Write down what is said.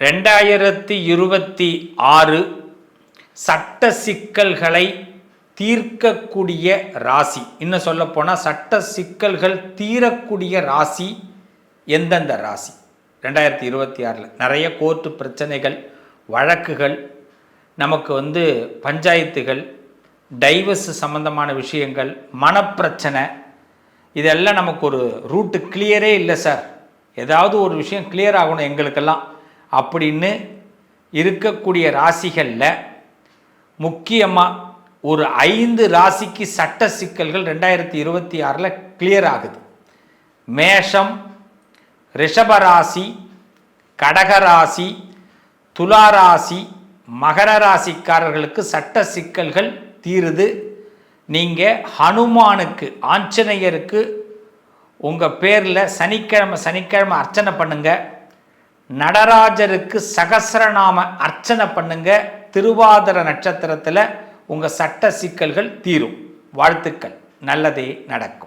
ரெண்டாயிரத்தி இருபத்தி ஆறு சட்ட சிக்கல்களை தீர்க்கக்கூடிய ராசி. இன்னும் சொல்லப்போனால் சட்ட சிக்கல்கள் தீரக்கூடிய ராசி எந்தெந்த ராசி? ரெண்டாயிரத்தி இருபத்தி ஆறில் நிறைய கோர்ட்டு பிரச்சனைகள் வழக்குகள் நமக்கு வந்து பஞ்சாயத்துகள் டைவர்ஸ் சம்பந்தமான விஷயங்கள் மனப்பிரச்சனை இதெல்லாம் நமக்கு ஒரு ரூட்டு கிளியரே இல்லை சார். ஏதாவது ஒரு விஷயம் கிளியர் ஆகணும் எங்களுக்கெல்லாம். அப்படின்னு இருக்கக்கூடிய ராசிகளில் முக்கியமாக ஒரு ஐந்து ராசிக்கு சட்ட சிக்கல்கள் ரெண்டாயிரத்தி இருபத்தி ஆறில் கிளியர் ஆகுது. மேஷம் ரிஷபராசி கடகராசி துளாராசி மகர ராசிக்காரர்களுக்கு சட்ட சிக்கல்கள் தீருது. நீங்கள் ஹனுமானுக்கு ஆஞ்சநேயருக்கு உங்கள் பேரில் சனிக்கிழமை சனிக்கிழமை அர்ச்சனை பண்ணுங்கள் நடராஜருக்கு சகசரநாம அர்ச்சனை பண்ணுங்க. திருவாதிர நட்சத்திரத்தில் உங்கள் சட்ட சிக்கல்கள் தீரும். வாழ்த்துக்கள். நல்லதே நடக்கும்.